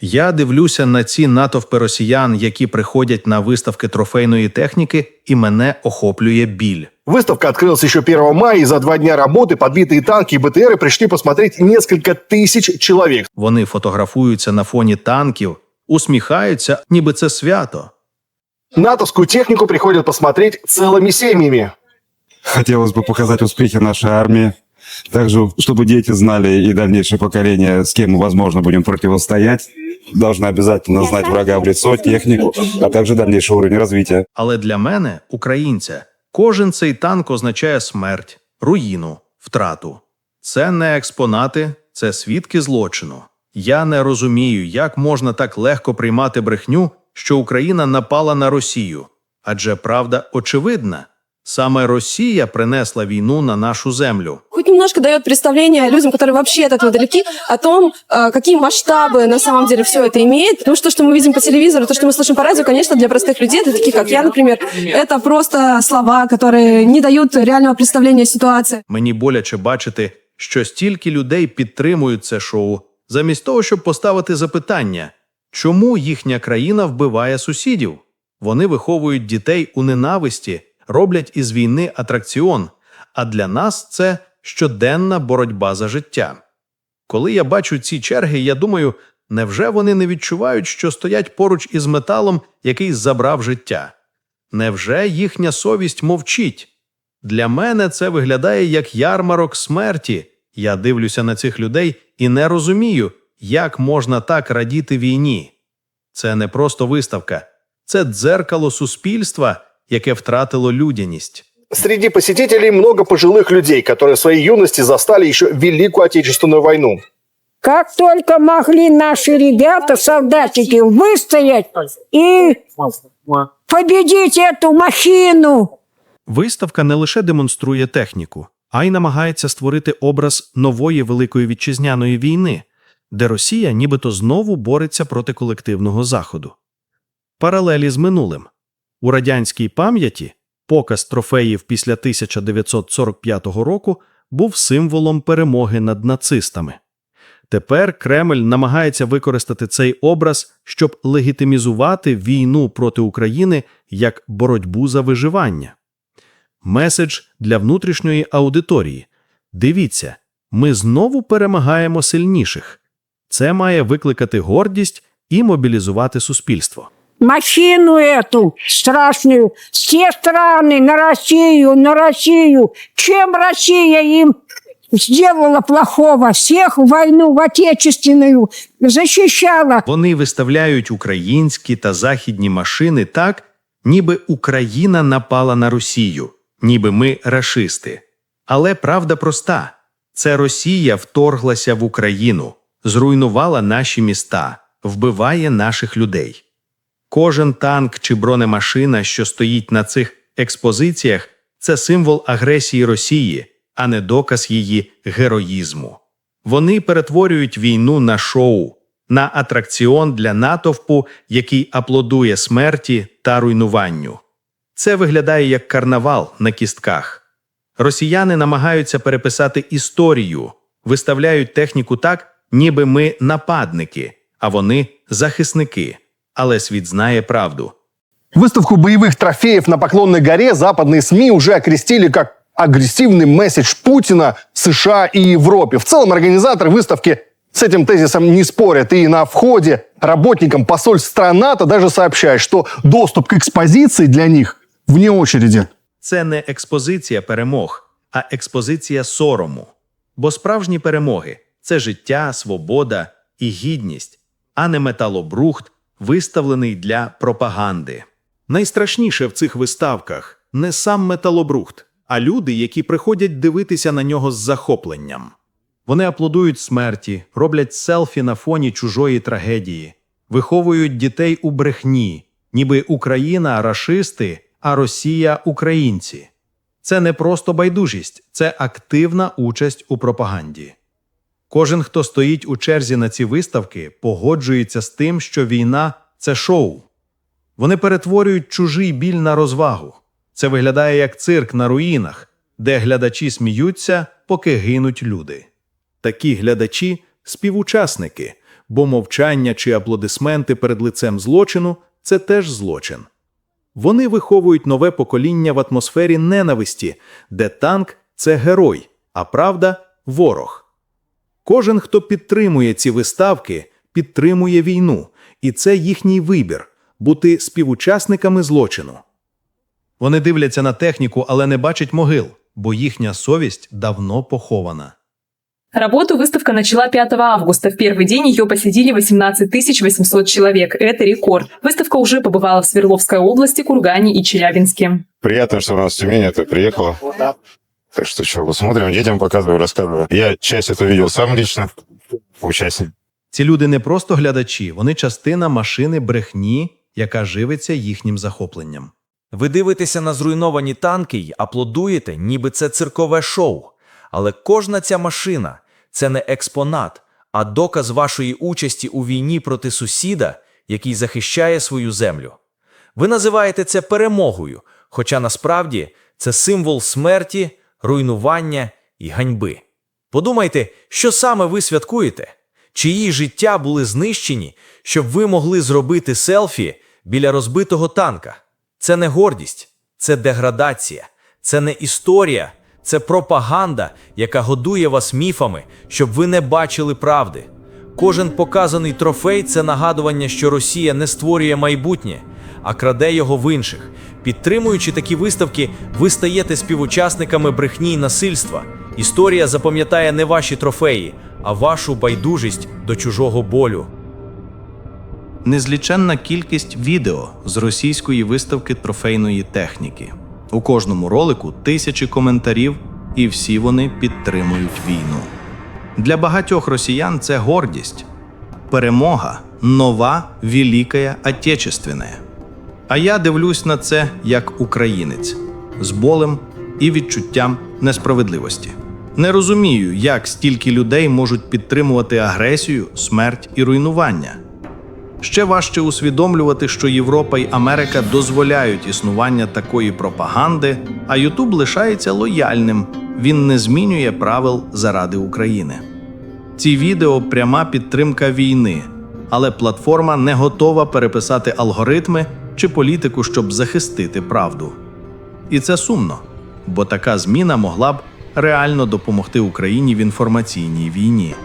Я дивлюся на ці натовпи росіян, які приходять на виставки трофейної техніки, і мене охоплює біль. Выставка открылась еще 1 мая, и за два дня работы подбитые танки и БТРы пришли посмотреть несколько тысяч человек. Вони фотографуються на фоні танків, усміхаються, ніби це свято. натовскую технику приходят посмотреть целыми семьями. Хотелось бы показать успехи нашей армии. Также, чтобы дети знали и дальнейшее поколение, с кем мы, возможно, будем противостоять. Должны обязательно знать врага в лицо, технику, а также дальнейший уровень развития. Але для мене, українця, кожен цей танк означає смерть, руїну, втрату. Це не експонати, це свідки злочину. Я не розумію, як можна так легко приймати брехню, що Україна напала на Росію. Адже правда очевидна. Саме Росія принесла війну на нашу землю. хоть немножко дает представление людям, которые вообще от этого далеки, о том, э, какие масштабы на самом деле все это имеет. Потому что то, что мы видим по телевизору, то, что мы слышим по радио, конечно, для простых людей, для таких, как я, например, это просто слова, которые не дают реального представления ситуации. Мені боляче бачити, що стільки людей підтримують це шоу, замість того, щоб поставити запитання, чому їхня країна вбиває сусідів? Вони виховують дітей у ненависті, роблять із війни атракціон. А для нас це щоденна боротьба за життя. Коли я бачу ці черги, я думаю, невже вони не відчувають, що стоять поруч із металом, який забрав життя? Невже їхня совість мовчить? Для мене це виглядає як ярмарок смерті. Я дивлюся на цих людей і не розумію, як можна так радіти війні. Це не просто виставка, це дзеркало суспільства, яке втратило людяність. Среди посетителей много пожилых людей, которые в своей юности застали еще Великую Отечественную войну. Как только могли наши ребята, солдатики, выстоять и победить эту махину. Виставка не лише демонструє техніку, а й намагається створити образ нової великої вітчизняної війни, де Росія нібито знову бореться проти колективного заходу. Паралелі з минулим у радянській пам'яті показ трофеїв після 1945 року був символом перемоги над нацистами. Тепер Кремль намагається використати цей образ, щоб легітимізувати війну проти України як боротьбу за виживання. Меседж для внутрішньої аудиторії. Дивіться, ми знову перемагаємо сильніших. Це має викликати гордість і мобілізувати суспільство. Махину эту страшную. Все страны на Россию, на Россию. Чем Россия им сделала плохого? Всех в войну, в отечественную защищала. Вони виставляють українські та західні машини так, ніби Україна напала на Росію, ніби ми рашисти. Але правда проста: це Росія вторглася в Україну, зруйнувала наші міста, вбиває наших людей. Кожен танк чи бронемашина, що стоїть на цих експозиціях, це символ агресії Росії, а не доказ її героїзму. Вони перетворюють війну на шоу, на атракціон для натовпу, який аплодує смерті та руйнуванню. Це виглядає як карнавал на кістках. Росіяни намагаються переписати історію, виставляють техніку так, ніби ми нападники, а вони захисники Але світ знає правду. Выставку боевых трофеев на Поклонной горе западные СМИ уже окрестили как агрессивный месседж Путина США и Европе. В целом организаторы выставки с этим тезисом не спорят. И на входе работникам посольств стран НАТО даже сообщают, что доступ к экспозиции для них вне очереди. Це не експозиція перемог, а експозиція сорому. Бо справжні перемоги це життя, свобода і гідність, а не металобрухт, виставлений для пропаганди. Найстрашніше в цих виставках не сам металобрухт, а люди, які приходять дивитися на нього з захопленням. Вони аплодують смерті, роблять селфі на фоні чужої трагедії, виховують дітей у брехні, ніби Україна рашисти, а Росія українці. Це не просто байдужість, це активна участь у пропаганді. Кожен, хто стоїть у черзі на ці виставки, погоджується з тим, що війна це шоу. Вони перетворюють чужий біль на розвагу. Це виглядає як цирк на руїнах, де глядачі сміються, поки гинуть люди. Такі глядачі співучасники, бо мовчання чи аплодисменти перед лицем злочину це теж злочин. Вони виховують нове покоління в атмосфері ненависті, де танк це герой, а правда ворог. Кожен, хто підтримує ці виставки, підтримує війну, і це їхній вибір бути співучасниками злочину. Вони дивляться на техніку, але не бачать могил, бо їхня совість давно похована. Работу выставка начала 5 августа. В первый день ее посетили 18 800 человек. Это рекорд. Выставка уже побывала в Свердловской области, Кургане и Челябинске. Приятно, что у нас в Тюмени это приехало. Так что что, посмотрим, детям показываю, рассказываю. Я часть это видел сам лично, участник. Ці люди не просто глядачі, вони частина машини брехні, яка живиться їхнім захопленням. Ви дивитеся на зруйновані танки й аплодуєте, ніби це циркове шоу. Але кожна ця машина це не експонат, а доказ вашої участі у війні проти сусіда, який захищає свою землю. Ви називаєте це перемогою, хоча насправді це символ смерті, руйнування і ганьби. Подумайте, що саме ви святкуєте? Чиї життя були знищені, щоб ви могли зробити селфі біля розбитого танка? Це не гордість, це деградація, це не історія, це пропаганда, яка годує вас міфами, щоб ви не бачили правди. Кожен показаний трофей це нагадування, що Росія не створює майбутнє, а краде його в інших. Підтримуючи такі виставки, ви стаєте співучасниками брехні й насильства. Історія запам'ятає не ваші трофеї, а вашу байдужість до чужого болю. Незліченна кількість відео з російської виставки трофейної техніки. У кожному ролику тисячі коментарів, і всі вони підтримують війну. Для багатьох росіян це гордість, перемога, нова великая отечественная. А я дивлюсь на це як українець з болем і відчуттям несправедливості. Не розумію, як стільки людей можуть підтримувати агресію, смерть і руйнування. Ще важче усвідомлювати, що Європа й Америка дозволяють існування такої пропаганди, а Ютуб лишається лояльним. Він не змінює правил заради України. Ці відео пряма підтримка війни, але платформа не готова переписати алгоритми чи політику, щоб захистити правду. І це сумно, бо така зміна могла б реально допомогти Україні в інформаційній війні.